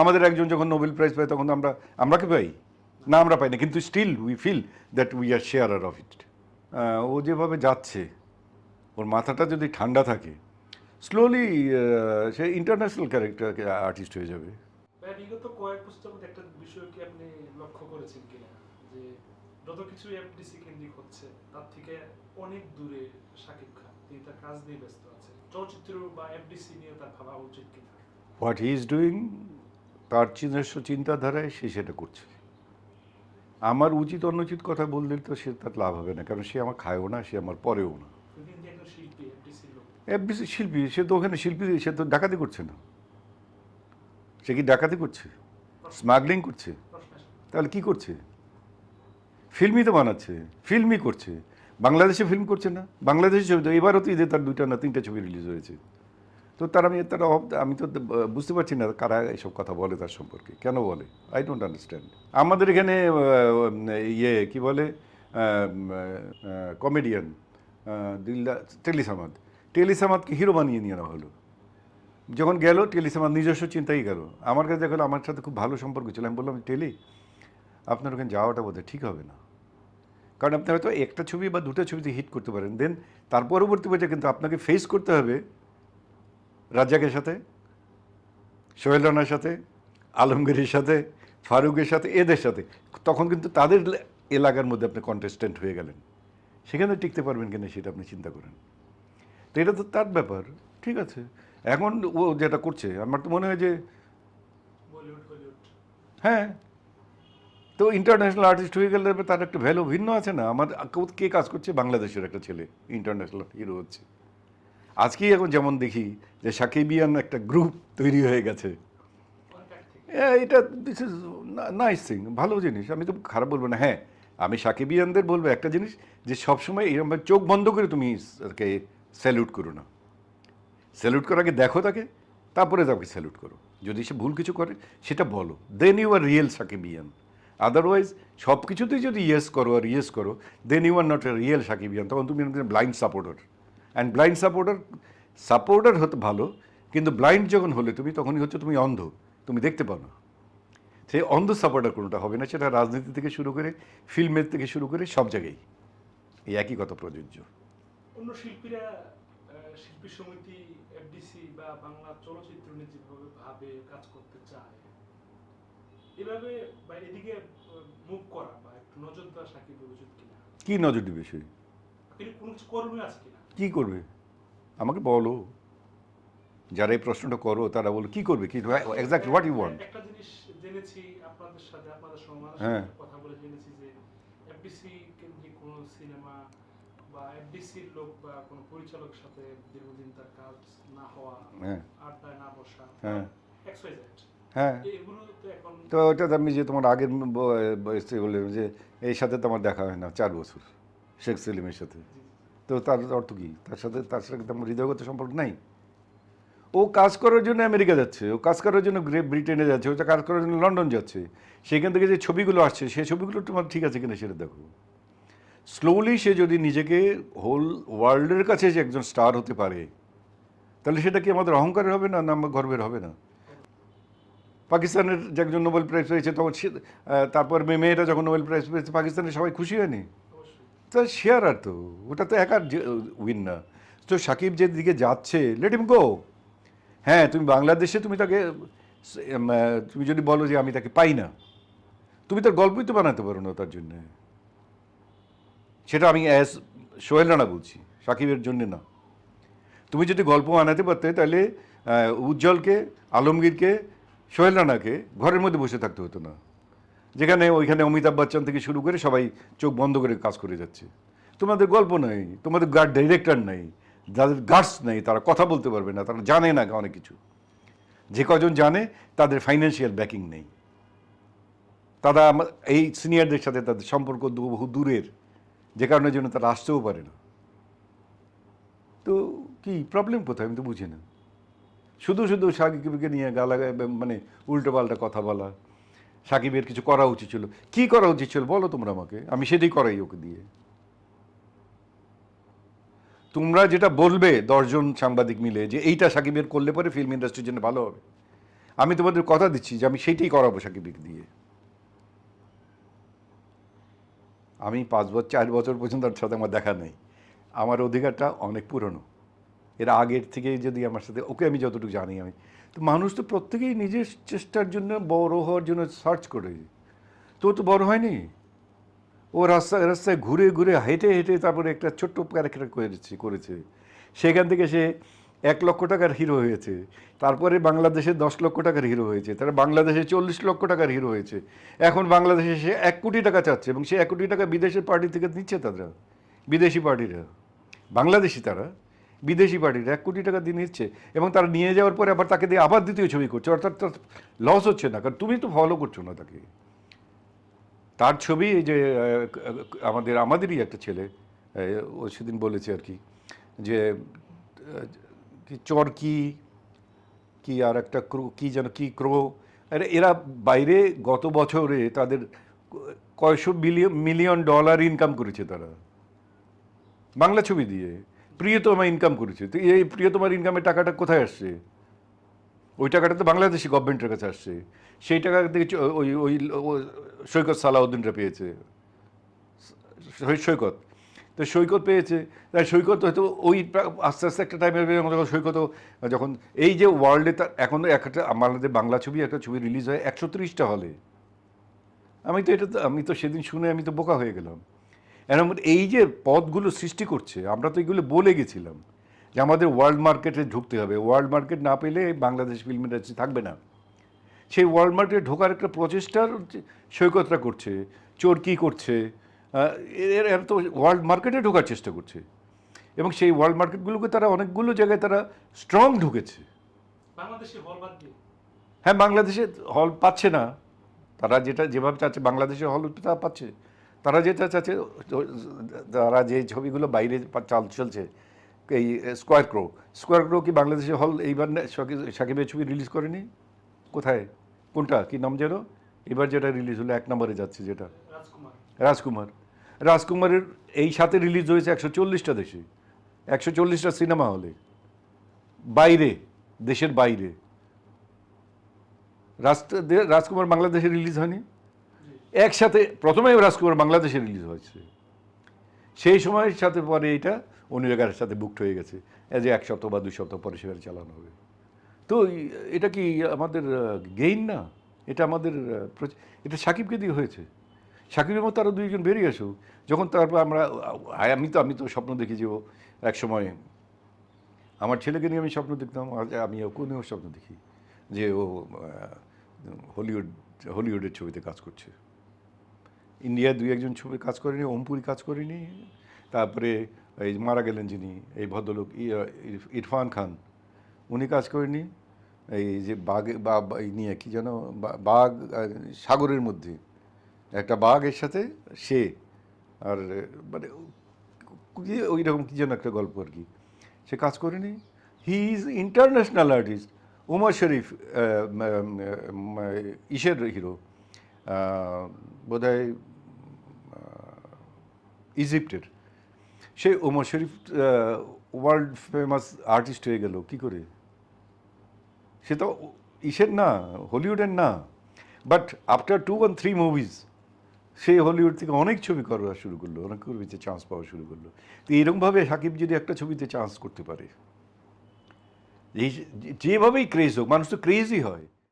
আমাদের একজন যখন নোবেল প্রাইজ পাই তখন আমরা আমরা কি পাই? না আমরা পাই না। কিন্তু still we feel that we are sharer of it ও যেভাবে যাচ্ছে ওর মাথাটা যদি ঠান্ডা থাকে স্লোলি সে ইন্টারন্যাশনাল ক্যারেক্টার আর্টিস্ট হয়ে যাবে। বিগত কয়েক একটা বিষয় কি আপনি লক্ষ্য করেছেন কিনা? যে যত কিছু এফডিসি কেন্দ্রিক হচ্ছে তার থেকে অনেক দূরে শাকিব খান। তিনি তার কাজ নিয়ে ব্যস্ত আছেন। চলচ্চিত্র বা এফডিসি নিয়ে তার ভাবা উচিত কিনা? হোয়াট হি ইজ ডুইং তার নিজস্ব চিন্তাধারায় সে সেটা করছে। আমার উচিত অনুচিত কথা বললে তো সে তার লাভ হবে না, কারণ সে আমার খায়ও না, সে আমার পরেও না। এফবিসি শিল্পী, সে তো ওখানে শিল্পী, সে তো ডাকাতি করছে না। সে কি ডাকাতি করছে? স্মাগলিং করছে? তাহলে কি করছে? ফিল্মই তো বানাচ্ছে, ফিল্মই করছে। বাংলাদেশে ফিল্ম করছে না? বাংলাদেশে ছবি তো, এবারও তো ঈদে তার দুইটা না তিনটা ছবি রিলিজ হয়েছে। তো তার আমি তার আমি তো বুঝতে পারছি না কারা এসব কথা বলে তার সম্পর্কে। কেন বলে? আই ডোন্ট আন্ডারস্ট্যান্ড আমাদের এখানে ইয়ে কি বলে? কমেডিয়ান দিল্লা টেলিসামাদ টেলিসামাদকে হিরো বানিয়ে নিয়ে নেওয়া হলো। যখন গেল টেলিসামাদ নিজস্ব চিন্তাই গেল। আমার কাছে দেখল আমার সাথে খুব ভালো সম্পর্ক ছিল। আমি বললাম, টেলি, আপনার ওখানে যাওয়াটা বোধহয় ঠিক হবে না। কারণ আপনি হয়তো একটা ছবি বা দুটো ছবিতে হিট করতে পারেন। দেন তার পরবর্তী পর্যায়ে কিন্তু আপনাকে ফেস করতে হবে রাজ্জাকের সাথে সোহেল রানার সাথে আলমগীরের সাথে ফারুকের সাথে এদের সাথে। তখন কিন্তু তাদের এলাকার মধ্যে আপনি কন্টেস্টেন্ট হয়ে গেলেন। সেখানে টিকতে পারবেন কিনা সেটা আপনি চিন্তা করেন। তো এটা তো তার ব্যাপার ঠিক আছে। এখন ও যেটা করছে আমার তো মনে হয় যে হ্যাঁ। তো ইন্টারন্যাশনাল আর্টিস্ট হয়ে গেলে তার একটা ভ্যালু ভিন্ন আছে না? আমার কেউ- কে কাজ করছে? বাংলাদেশের একটা ছেলে ইন্টারন্যাশনাল হিরো হচ্ছে। আজকেই এখন যেমন দেখি যে সাকিবিয়ান একটা গ্রুপ তৈরি হয়ে গেছে। এটা দিস ইজ নাইস থিং ভালো জিনিস। আমি তো খারাপ বলব না। হ্যাঁ আমি সাকিবিয়ানদের বলব একটা জিনিস যে সবসময় এরকম চোখ বন্ধ করে তুমি তাকে স্যালুট করো না। স্যালুট করার আগে দেখো তাকে, তারপরে তাকে স্যালুট করো। যদি সে ভুল কিছু করে, সেটা বলো। Then you are real Sakibian. Otherwise সব কিছুতেই যদি ইয়েস করো আর ইয়েস করো then you are not a real Sakibian. তখন তুমি blind supporter and blind supporter supporter হতে ভালো কিন্তু ব্লাইন্ড যখন হলে তুমি তখনই হচ্ছে তুমি অন্ধ তুমি দেখতে পাও না। সেই অন্ধ সাপোর্টার কোনোটা হবে না সেটা রাজনীতি থেকে শুরু করে ফিল্মের থেকে শুরু করে সব জায়গায়। এই একই কথা প্রযোজ্য। অন্য শিল্পীরা শিল্পী সমিতি এফডিসি বা বাংলা চলচ্চিত্র নিয়ে যেভাবে ভাবে কাজ করতে চায় এভাবে বা এদিকে মুভ করা বা একটু নজর দেওয়া উচিত কিনা? কি নজর দিবে সে? কোনো কিছু আছে কিনা কি করবে? আমাকে বলো। যারা এই প্রশ্নটা করো তারা বলো কি করবে? কি এক্স্যাক্ট হোয়াট ইউ ওয়ান্ট একটা জিনিস জেনেছি আপনাদের সাথে আপনাদের সমাজের হ্যাঁ। কথা বলে জেনেছি যে এফডিসি কেন্দ্রিক কোনো সিনেমা বা এফডিসির লোক বা কোনো পরিচালকের সাথে দীর্ঘদিন তার কাজ না হওয়া হ্যাঁ। আড্ডায় না বসা হ্যাঁ। হ্যাঁ। তো ওটা আমি যে তোমার আগের বয়সে বললাম যে এই সাথে তো আমার দেখা হয় না চার বছর শেখ সেলিমের সাথে। তো তার অর্থ কি? তার সাথে তার সাথে তো আমার হৃদয়গত সম্পর্ক নাই? ও কাজ করার জন্য আমেরিকা যাচ্ছে, ও কাজ করার জন্য গ্রেট ব্রিটেনে যাচ্ছে, ও কাজ করার জন্য লন্ডন যাচ্ছে। সেখান থেকে যে ছবিগুলো আসছে সেই ছবিগুলো তোমার ঠিক আছে কিনা সেটা দেখো। স্লোলি সে যদি নিজেকে হোল ওয়ার্ল্ডের কাছে যে একজন স্টার হতে পারে, তাহলে সেটা কি আমাদের অহংকারের হবে না না আমার গর্বের হবে না? পাকিস্তানের যে একজন নোবেল প্রাইজ পেয়েছে, তখন তারপর মেয়ে- মেয়েটা যখন নোবেল প্রাইজ পেয়েছে, পাকিস্তানের সবাই খুশি হয়নি? তা শেয়ার আর তো, ওটা তো একার উইন না তো সাকিব যে দিকে যাচ্ছে লেট ইম গো হ্যাঁ তুমি বাংলাদেশে তুমি তাকে তুমি যদি বলো যে আমি তাকে পাই না, তুমি তার গল্পই তো বানাতে পারো না তার জন্যে। সেটা আমি অ্যাজ সোহেল রানা বলছি, সাকিবের জন্য না। তুমি যদি গল্প বানাতে পারতে, তাহলে উজ্জ্বলকে, আলমগীরকে, সোহেল রানাকে ঘরের মধ্যে বসে থাকতে হতো না। যেখানে ওইখানে অমিতাভ বচ্চন থেকে শুরু করে সবাই চোখ বন্ধ করে কাজ করে যাচ্ছে। তোমাদের গল্প নেই, তোমাদের গার্ড ডাইরেক্টর নেই, যাদের গার্ডস নেই, তারা কথা বলতে পারবে না, তারা জানে না অনেক কিছু। যে কজন জানে, তাদের ফাইন্যান্সিয়াল ব্যাকিং নেই। তারা এই সিনিয়রদের সাথে তাদের সম্পর্ক বহু দূরের, যে কারণের জন্য তারা আসতেও পারে না। তো কি প্রবলেম কোথায় আমি তো বুঝি না। শুধু শুধু সাকিবকে নিয়ে গালা মানে উল্টো পাল্টা কথা বলা সাকিবের কিছু করা উচিত ছিল। কি করা উচিত ছিল বলো তোমরা আমাকে। আমি সেটাই করাই ওকে দিয়ে। তোমরা যেটা বলবে দশজন সাংবাদিক মিলে যে এইটা সাকিবের করলে পরে ফিল্ম ইন্ডাস্ট্রির জন্য ভালো হবে। আমি তোমাদের কথা দিচ্ছি যে আমি সেইটাই করাবো সাকিবের দিয়ে। আমি পাঁচ বছর, চার বছর পর্যন্ত তার সাথে আমার দেখা নেই। আমার অধিকারটা অনেক পুরনো। এর আগের থেকে যদি আমার সাথে, ওকে আমি যতটুকু জানি আমি। তো মানুষ তো প্রত্যেকেই নিজের চেষ্টার জন্য বড় হওয়ার জন্য সার্চ করে। তো তো বড় হয়নি। ও রাস্তায় রাস্তায় ঘুরে ঘুরে হেঁটে হেঁটে তারপরে একটা ছোট্ট ক্যারেক্টার করেছে করেছে। সেখান থেকে সে এক লক্ষ টাকার হিরো হয়েছে। তারপরে বাংলাদেশে দশ লক্ষ টাকার হিরো হয়েছে। তারা বাংলাদেশে চল্লিশ লক্ষ টাকার হিরো হয়েছে। এখন বাংলাদেশে সে এক কোটি টাকা চাচ্ছে এবং সে এক কোটি টাকা বিদেশের পার্টি থেকে নিচ্ছে তারা। বিদেশি পার্টিরা বাংলাদেশি তারা। বিদেশি পার্টির, এক কোটি টাকা দিয়ে নিচ্ছে এবং তারা নিয়ে যাওয়ার পরে আবার তাকে দিয়ে আবার দ্বিতীয় ছবি করছে, অর্থাৎ তার লস হচ্ছে না। কারণ তুমি তো ফলো করছ না তাকে। তার ছবি যে আমাদের, আমাদেরই একটা ছেলে ও সেদিন বলেছে আর কি, যে চরকি কি আর একটা ক্রো, কি যেন, কি ক্রো, আরে এরা বাইরে গত বছরে তাদের কয়শো বিলিয়ন মিলিয়ন ডলার ইনকাম করেছে তারা। বাংলা ছবি দিয়ে। প্রিয়তমা ইনকাম করেছে। তো এই প্রিয়তমার ইনকামের টাকাটা কোথায় আসছে? ওই টাকাটা তো বাংলাদেশি গভর্নমেন্টের কাছে আসছে। সেই টাকা থেকে ওই ওই সৈকত সালাউদ্দিনরা পেয়েছে। সৈকত তো সৈকত পেয়েছে। তাই সৈকত হয়তো ওই আস্তে আস্তে একটা টাইমের যখন সৈকত যখন, এই যে ওয়ার্ল্ডে তার এখন একটা আমাদের বাংলা ছবি, একটা ছবি রিলিজ হয় একশো ত্রিশটা হলে আমি তো এটা আমি তো সেদিন শুনে আমি তো বোকা হয়ে গেলাম। এরকম এই যে পদগুলো সৃষ্টি করছে আমরা তো এগুলো বলে গেছিলাম যে আমাদের ওয়ার্ল্ড মার্কেটে ঢুকতে হবে। ওয়ার্ল্ড মার্কেট না পেলে বাংলাদেশ ফিল্ম ইন্ডাস্ট্রি থাকবে না। সেই ওয়ার্ল্ড মার্কেটে ঢোকার একটা প্রচেষ্টার সৈকতরা করছে চোরকি করছে আহ, এর তো ওয়ার্ল্ড মার্কেটে ঢোকার চেষ্টা করছে। এবং সেই ওয়ার্ল্ড মার্কেটগুলোকে তারা অনেকগুলো জায়গায় তারা স্ট্রং ঢুকেছে। হ্যাঁ বাংলাদেশে হল পাচ্ছে না। তারা যেটা যেভাবে চাচ্ছে বাংলাদেশে হল তা পাচ্ছে। তারা যেটা চাচ্ছে তারা যে ছবিগুলো বাইরে চাল চলছে এই স্কোয়ার ক্রো স্কোয়ার ক্রো কি বাংলাদেশে হল এইবার সাকিবের ছবি রিলিজ করেনি? কোথায়? কোনটা? কি নাম যেন? এবার যেটা রিলিজ হলো এক নম্বরে যাচ্ছে যেটা। রাজকুমার। রাজকুমার। রাজকুমারের এই সাথে রিলিজ হয়েছে একশো চল্লিশটা দেশে। একশো চল্লিশটা সিনেমা হলে। বাইরে দেশের বাইরে। রাজকুমার বাংলাদেশে রিলিজ হয়নি? একসাথে প্রথমে রাজকুমার বাংলাদেশে রিলিজ হয়েছে। সেই সময়ের সাথে পরে এটা অনুরাগের সাথে বুকড হয়ে গেছে। এজ এক সপ্তাহ বা দুই সপ্তাহ পরে সেখানে চালানো হবে। তো এটা কি আমাদের গেইন না? এটা আমাদের এটা সাকিবকে দিয়ে হয়েছে। সাকিবের মতো আরও দুইজন বেরিয়ে আসুক। যখন তারপর আমরা আমি তো আমি তো স্বপ্ন দেখি যে এক সময় আমার ছেলেকে নিয়ে আমি স্বপ্ন দেখতাম আমি ওকেও স্বপ্ন দেখি? যে ও হলিউড, হলিউডের ছবিতে কাজ করছে। ইন্ডিয়ায় দুই একজন ছবি কাজ করেনি ওমপুরি কাজ করেনি। তারপরে এই মারা গেলেন যিনি, এই ভদ্রলোক ইরফান খান। উনি কাজ করেনি। এই যে বাঘ, বা নিয়ে কি যেন বাঘ সাগরের মধ্যে। একটা বাঘের সাথে সে, আর মানে ওই রকম কি যেন একটা গল্প আর কি। সে কাজ করেনি। He is international artist Omar Sharif ইসের হিরো বোধ হয় ইজিপ্টের। সে Omar Sharif world famous artist হয়ে গেল, কি করে? সে তো ইসের না, হলিউডের না। But after two one three movies say Hollywood থেকে অনেক ছবি করা শুরু করল, অনেক ছবিতে চান্স পাওয়া শুরু করল। তো এরকমভাবে সাকিব যদি একটা ছবিতে চান্স করতে পারে যেভাবেই ক্রেজ হোক, মানুষ তো ক্রেজই হয়।